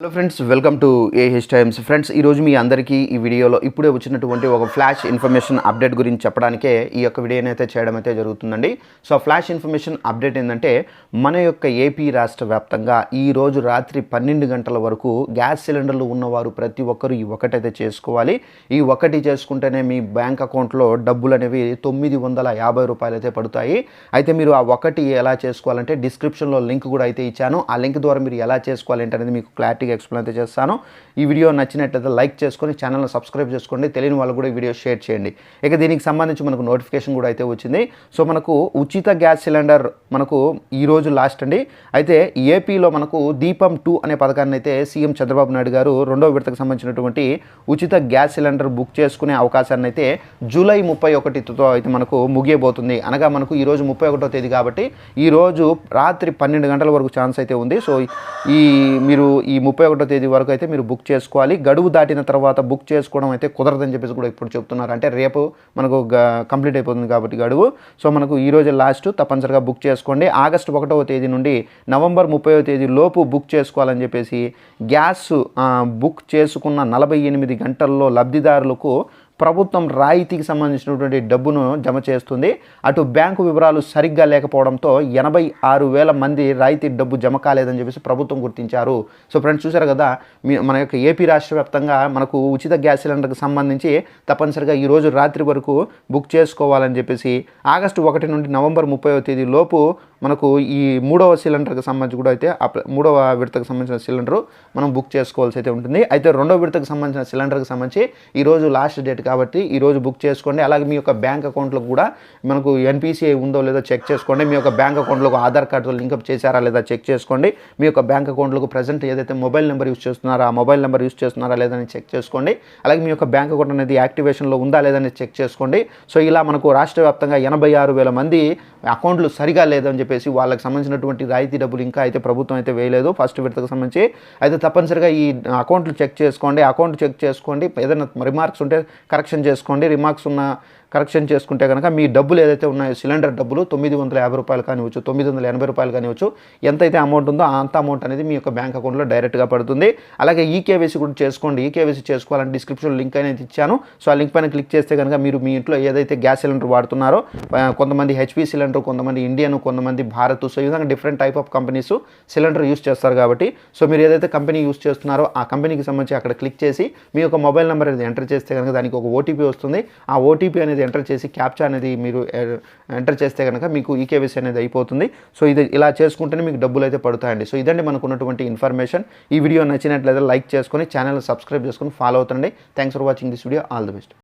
Hello friends welcome to AH times friends ఈరోజు మీ అందరికీ ఈ వీడియోలో ఇప్పుడే వచ్చినటువంటి ఒక ఫ్లాష్ ఇన్ఫర్మేషన్ అప్డేట్ గురించి చెప్పడానికే ఈ యొక్క వీడియోని అయితే చేయడం అయితే జరుగుతుందండి. సో ఫ్లాష్ ఇన్ఫర్మేషన్ అప్డేట్ ఏంటంటే మన యొక్క ఏపీ రాష్ట్ర వ్యాప్తంగా ఈ రోజు రాత్రి పన్నెండు గంటల వరకు గ్యాస్ సిలిండర్లు ఉన్నవారు ప్రతి ఒక్కరు ఈ ఒకటైతే చేసుకోవాలి. ఈ ఒకటి చేసుకుంటేనే మీ బ్యాంక్ అకౌంట్లో డబ్బులు అనేవి తొమ్మిది వందల యాభై రూపాయలు అయితే పడతాయి. అయితే మీరు ఆ ఒకటి ఎలా చేసుకోవాలంటే డిస్క్రిప్షన్లో లింక్ కూడా అయితే ఇచ్చాను. ఆ లింక్ ద్వారా మీరు ఎలా చేసుకోవాలి అంటే అనేది మీకు పూర్తిగా ఎక్స్ప్లెయిన్ అయితే చేస్తాను. ఈ వీడియో నచ్చినట్లయితే లైక్ చేసుకొని ఛానల్ని సబ్స్క్రైబ్ చేసుకోండి. తెలియని వాళ్ళు కూడా ఈ వీడియో షేర్ చేయండి. ఇక దీనికి సంబంధించి మనకు నోటిఫికేషన్ కూడా అయితే వచ్చింది. సో మనకు ఉచిత గ్యాస్ సిలిండర్ మనకు ఈ రోజు లాస్ట్ అండి. అయితే ఏపీలో మనకు దీపం టూ అనే పథకాన్ని అయితే సీఎం చంద్రబాబు నాయుడు గారు రెండవ విడతకు సంబంధించినటువంటి ఉచిత గ్యాస్ సిలిండర్ బుక్ చేసుకునే అవకాశాన్ని అయితే జూలై ముప్పై ఒకటితో అయితే మనకు ముగియబోతుంది. అనగా మనకు ఈ రోజు ముప్పై ఒకటో తేదీ కాబట్టి ఈ రోజు రాత్రి పన్నెండు గంటల వరకు ఛాన్స్ అయితే ఉంది. సో ఈ మీరు ఈ ముప్పై ముప్పై ఒకటో తేదీ వరకు అయితే మీరు బుక్ చేసుకోవాలి. గడువు దాటిన తర్వాత బుక్ చేసుకోవడం అయితే కుదరదని చెప్పేసి కూడా ఇప్పుడు చెప్తున్నారు. అంటే రేపు మనకు కంప్లీట్ అయిపోతుంది కాబట్టి గడువు. సో మనకు ఈ రోజు లాస్ట్ తప్పనిసరిగా బుక్ చేసుకోండి. ఆగస్టు ఒకటవ తేదీ నుండి నవంబర్ ముప్పైవ తేదీ లోపు బుక్ చేసుకోవాలని చెప్పేసి గ్యాస్ బుక్ చేసుకున్న నలభై ఎనిమిది గంటల్లో లబ్ధిదారులకు ప్రభుత్వం రాయితీకి సంబంధించినటువంటి డబ్బును జమ చేస్తుంది. అటు బ్యాంకు వివరాలు సరిగ్గా లేకపోవడంతో ఎనభై ఆరు వేల మంది రాయితీ డబ్బు జమ కాలేదని చెప్పేసి ప్రభుత్వం గుర్తించారు. సో ఫ్రెండ్స్ చూసారు కదా మీ మన యొక్క ఏపీ రాష్ట్ర వ్యాప్తంగా మనకు ఉచిత గ్యాస్ సిలిండర్కి సంబంధించి తప్పనిసరిగా ఈ రోజు రాత్రి వరకు బుక్ చేసుకోవాలని చెప్పేసి ఆగస్టు ఒకటి నుండి నవంబర్ ముప్పైవ తేదీ లోపు మనకు ఈ మూడవ సిలిండర్కి సంబంధించి కూడా అయితే మూడవ విడతకు సంబంధించిన సిలిండర్ మనం బుక్ చేసుకోవాల్సి అయితే ఉంటుంది. అయితే రెండవ విడతకు సంబంధించిన సిలిండర్కి సంబంధించి ఈరోజు లాస్ట్ డేట్ కాబట్టి ఈరోజు బుక్ చేసుకోండి. అలాగే మీ యొక్క బ్యాంక్ అకౌంట్లో కూడా మనకు ఎన్పిసిఐ ఉందో లేదో చెక్ చేసుకోండి. మీ యొక్క బ్యాంక్ అకౌంట్లోకి ఆధార్ కార్డుతో లింకప్ చేశారా లేదా చెక్ చేసుకోండి. మీ యొక్క బ్యాంక్ అకౌంట్లోకి ప్రజెంట్ ఏదైతే మొబైల్ నెంబర్ యూస్ చేస్తున్నారో ఆ మొబైల్ నెంబర్ యూస్ చేస్తున్నారా లేదని చెక్ చేసుకోండి. అలాగే మీ యొక్క బ్యాంక్ అకౌంట్ అనేది యాక్టివేషన్లో ఉందా లేదని చెక్ చేసుకోండి. సో ఇలా మనకు రాష్ట్ర వ్యాప్తంగా ఎనభై ఆరు వేల మంది అకౌంట్లు సరిగా లేదని చెప్పేసి వాళ్ళకి సంబంధించినటువంటి రాయితీ డబ్బులు ఇంకా అయితే ప్రభుత్వం అయితే వేయలేదు. ఫస్ట్ విడతకు సంబంధించి అయితే తప్పనిసరిగా ఈ అకౌంట్లు చెక్ చేసుకోండి అకౌంట్ చెక్ చేసుకోండి. ఏదైనా రిమార్క్స్ ఉంటే కరెక్షన్ చేసుకోండి. రిమార్క్స్ ఉన్న కరెక్షన్ చేసుకుంటే కనుక మీ డబ్బులు ఏదైతే ఉన్నాయో సిలిండర్ డబ్బులు తొమ్మిది వందల యాభై రూపాయలు కానివచ్చు తొమ్మిది వందల ఎనభై రూపాయలు కానివచ్చు ఎంతైతే అమౌంట్ ఉందో అంత అమౌంట్ అనేది మీ యొక్క బ్యాంక్ అకౌంట్లో డైరెక్ట్గా పడుతుంది. అలాగే ఈకేవైసీ కూడా చేసుకోండి. ఈకేవైసీ చేసుకోవాలంటే డిస్క్రిప్షన్ లింక్ అనేది ఇచ్చాను. సో ఆ లింక్ పైన క్లిక్ చేస్తే కనుక మీరు మీ ఇంట్లో ఏదైతే గ్యాస్ సిలిండర్ వాడుతున్నారో కొంతమంది హెచ్పి సిలిండర్ కొంతమంది ఇండియన్ కొంతమంది భారత్ సో ఈ విధంగా different type of companies cylinder use చేస్తారు కాబట్టి సో మీరు ఏదైతే కంపెనీ యూస్ చేస్తున్నారో ఆ కంపెనీకి సంబంధించి అక్కడ క్లిక్ చేసి మీ యొక్క మొబైల్ నెంబర్ అనేది ఎంటర్ చేస్తే కనుక దానికి ఒక ఓటీపీ వస్తుంది. ఆ ఓటీపీ అనేది ఎంటర్ చేసి క్యాప్చా అనేది మీరు ఎంటర్ చేస్తే కనుక మీకు ఈకేవీసీ అనేది అయిపోతుంది. సో ఇది ఇలా చేసుకుంటేనే మీకు డబ్బులు అయితే పడతాయండి. సో ఇదండి మనకు ఉన్నటువంటి ఇన్ఫర్మేషన్ ఈ వీడియో నచ్చినట్లయితే లైక్ చేసుకొని ఛానల్ సబ్స్క్రైబ్ చేసుకొని follow అవుతండి thanks for watching this video all the best